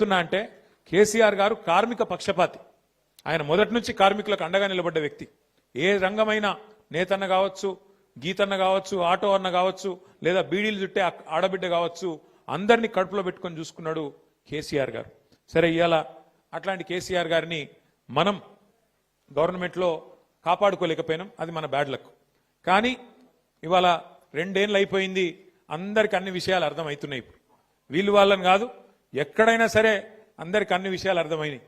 చెప్తున్నా అంటే కేసీఆర్ గారు కార్మిక పక్షపాతి. ఆయన మొదటి నుంచి కార్మికులకు అండగా నిలబడ్డ వ్యక్తి. ఏ రంగమైన నేతన్న కావచ్చు గీతన్న కావచ్చు ఆటో అన్న కావచ్చు లేదా బీడీలు చుట్టే ఆడబిడ్డ కావచ్చు అందరినీ కడుపులో పెట్టుకొని చూసుకున్నాడు కేసీఆర్ గారు. సరే ఇవాళ అట్లాంటి కేసీఆర్ గారిని మనం గవర్నమెంట్లో కాపాడుకోలేకపోయినాం అది మన బ్యాడ్ లక్. కానీ ఇవాళ రెండేళ్ళు అయిపోయింది అందరికి అన్ని విషయాలు అర్థమవుతున్నాయి ఇప్పుడు. వీళ్ళు వాళ్ళని కాదు ఎక్కడైనా సరే అందరికి అన్ని విషయాలు అర్థమైనాయి.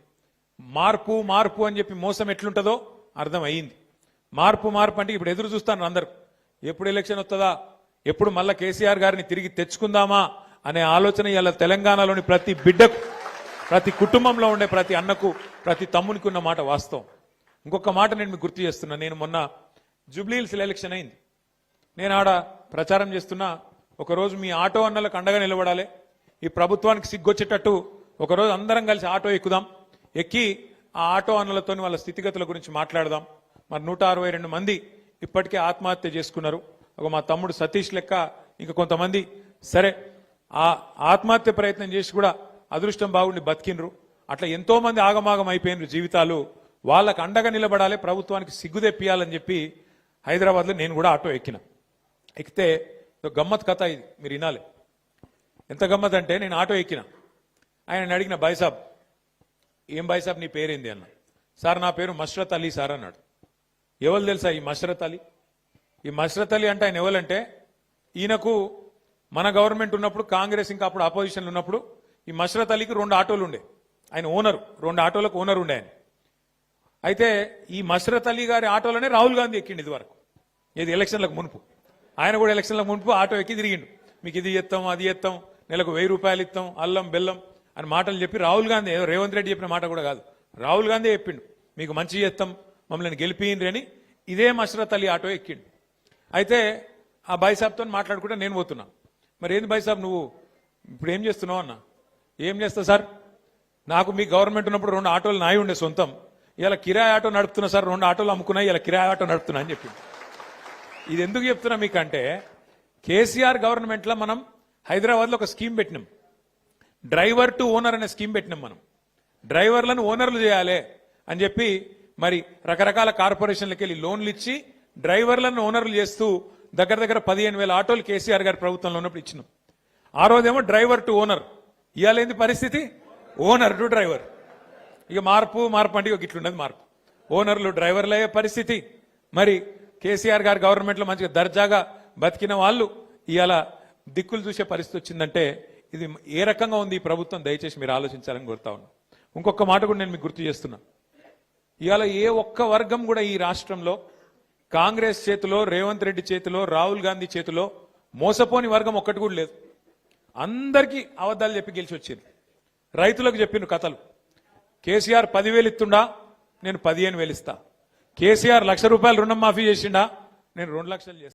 మార్పు మార్పు అని చెప్పి మోసం ఎట్లుంటుందో అర్థమయ్యింది. మార్పు మార్పు అంటే ఇప్పుడు ఎదురు చూస్తాను అందరు. ఎప్పుడు ఎలక్షన్ వస్తుందా ఎప్పుడు మళ్ళా కేసీఆర్ గారిని తిరిగి తెచ్చుకుందామా అనే ఆలోచన ఇలా తెలంగాణలోని ప్రతి బిడ్డకు ప్రతి కుటుంబంలో ఉండే ప్రతి అన్నకు ప్రతి తమ్మునికి ఉన్న మాట వాస్తవం. ఇంకొక మాట నేను మీకు గుర్తు చేస్తున్నా. నేను మొన్న జూబ్లీహిల్స్ ఎలక్షన్ అయింది. నేను ఆడ ప్రచారం చేస్తున్నా. ఒకరోజు మీ ఆటో అన్నలకు అండగా నిలబడాలి. ఈ ప్రభుత్వానికి సిగ్గొచ్చేటట్టు ఒకరోజు అందరం కలిసి ఆటో ఎక్కుదాం ఎక్కి ఆ ఆటో అన్నలతో వాళ్ళ స్థితిగతుల గురించి మాట్లాడదాం. మరి నూట అరవై రెండు మంది ఇప్పటికే ఆత్మహత్య చేసుకున్నారు. ఒక మా తమ్ముడు సతీష్ లెక్క ఇంకా కొంతమంది. సరే ఆ ఆత్మహత్య ప్రయత్నం చేసి కూడా అదృష్టం బాగుండి బతికినరు అట్లా ఎంతో మంది ఆగమాగం అయిపోయినరు జీవితాలు. వాళ్ళకు అండగా నిలబడాలి ప్రభుత్వానికి సిగ్గు తెప్పియాలని చెప్పి హైదరాబాద్లో నేను కూడా ఆటో ఎక్కిన. ఎక్కితే ఒక గమ్మత్ కథ ఇది మీరు వినాలి. ఎంత గమ్మత్ అంటే నేను ఆటో ఎక్కిన. ఆయన అడిగిన బైసాబ్ ఏం బైసాబ్ నీ పేరేంది? అన్న. సార్ నా పేరు మష్రత్ అలీ సార్ అన్నాడు. ఎవరు తెలుసా ఈ మష్రత్ అలీ? ఈ మష్రత్ అలీ అంటే ఆయన ఎవరంటే ఈయనకు మన గవర్నమెంట్ ఉన్నప్పుడు కాంగ్రెస్ ఇంకా అప్పుడు అపోజిషన్ ఉన్నప్పుడు ఈ మష్రత్ అలీకి రెండు ఆటోలు ఉండే. ఆయన ఓనర్ రెండు ఆటోలకు ఓనర్ ఉండే ఆయన. అయితే ఈ మష్రత్ అలీ గారి ఆటోలోనే రాహుల్ గాంధీ ఎక్కిండు ఇది వరకు ఇది ఎలక్షన్లకు మునుపు. ఆయన కూడా ఎలక్షన్లకు మునుపు ఆటో ఎక్కి తిరిగిండు. మీకు ఇది ఎత్తాం అది ఎత్తాం నెలకు వెయ్యి రూపాయలు ఇస్తాం అల్లం బెల్లం అని మాటలు చెప్పి రాహుల్ గాంధీ ఏదో రేవంత్ రెడ్డి చెప్పిన మాట కూడా కాదు. రాహుల్ గాంధీ చెప్పిండు మీకు మంచి చేస్తాం మమ్మల్ని గెలిపియండి అని ఇదే మషరత్ అలీ ఆటో ఎక్కిండు. అయితే ఆ బైసాబ్తో మాట్లాడుకుంటే నేను పోతున్నా. మరి ఏంది బైసాబ్ నువ్వు ఇప్పుడు ఏం చేస్తున్నావు అన్న? ఏం చేస్తావు సార్? నాకు మీ గవర్నమెంట్ ఉన్నప్పుడు రెండు ఆటోలు నాయి ఉండే సొంతం. ఇలా కిరాయి ఆటో నడుపుతున్నా సార్ రెండు ఆటోలు అమ్ముకున్నాయి ఇలా కిరాయి ఆటో నడుపుతున్నా అని చెప్పింది ఇది ఎందుకు చెప్తున్నా మీకంటే కేసీఆర్ గవర్నమెంట్లో మనం హైదరాబాద్లో ఒక స్కీమ్ పెట్టినాం. డ్రైవర్ టు ఓనర్ అనే స్కీమ్ పెట్టినాం మనం. డ్రైవర్లను ఓనర్లు చేయాలి అని చెప్పి మరి రకరకాల కార్పొరేషన్లకు వెళ్ళి లోన్లు ఇచ్చి డ్రైవర్లను ఓనర్లు చేస్తూ దగ్గర దగ్గర పదిహేను వేల ఆటోలు కేసీఆర్ గారి ప్రభుత్వంలో ఉన్నప్పుడు ఇచ్చినాం. ఆ రోజేమో డ్రైవర్ టు ఓనర్. ఇవ్వాలేంది పరిస్థితి? Owner to driver. ఇక మార్పు మార్పు అంటే ఇక మార్పు. ఓనర్లు డ్రైవర్లు అయ్యే పరిస్థితి. మరి కేసీఆర్ గారు గవర్నమెంట్లో మంచిగా దర్జాగా బతికిన వాళ్ళు ఇవాళ దిక్కులు చూసే పరిస్థితి వచ్చిందంటే ఇది ఏ రకంగా ఉంది ఈ ప్రభుత్వం దయచేసి మీరు ఆలోచించాలని కోరుతా ఉన్నా ఇంకొక మాట కూడా నేను మీకు గుర్తు చేస్తున్నా. ఇవాళ ఏ ఒక్క వర్గం కూడా ఈ రాష్ట్రంలో కాంగ్రెస్ చేతిలో రేవంత్ రెడ్డి చేతిలో రాహుల్ గాంధీ చేతిలో మోసపోని వర్గం ఒక్కటి కూడా లేదు. అందరికీ అబద్ధాలు చెప్పి గెలిచి వచ్చింది. రైతులకు చెప్పిన కథలు. కేసీఆర్ పదివేలు ఇస్తుండా నేను పదిహేను వేలు ఇస్తా. కేసీఆర్ లక్ష రూపాయలు రుణం మాఫీ చేసిండా నేను రెండు లక్షలు చేస్తా.